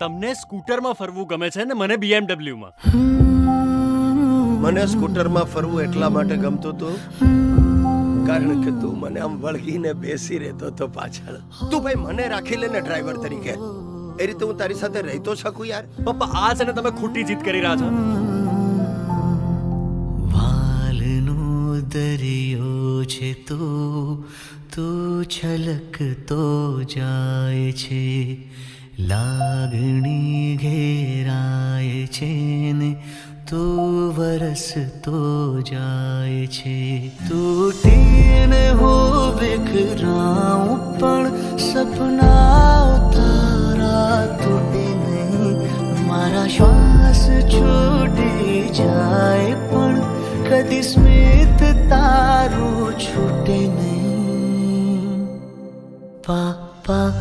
તમને સ્કૂટરમાં ફરવું ગમે છે ને મને બીએમડબલ્યુમાં માં? મને સ્કૂટરમાં ફરવું એટલા માટે ગમતું હતું કારણ કે તું મને આમ વળગીને બેસી રહેતો તો પાછળ. તું ભાઈ મને રાખી લે ને ડ્રાઈવર તરીકે. એ રીતે હું તારી સાથે રહી તો શકું યાર? પપ્પા આ છે ને તમે ખોટી જીત કરી રહ્યા છો. વાલનો દરિયો છે તો તું છલકતો જાય છે. લાગણી ઘેરાય છે ને, તું વરસતો જાય છે. તૂટીને હો વિખરાઉં, પણ સપના તારા તૂટે નહીં મારા શ્વાસ છૂટી જાય. પણ કદી સ્મિત તારું છૂટે નહીં. પા પા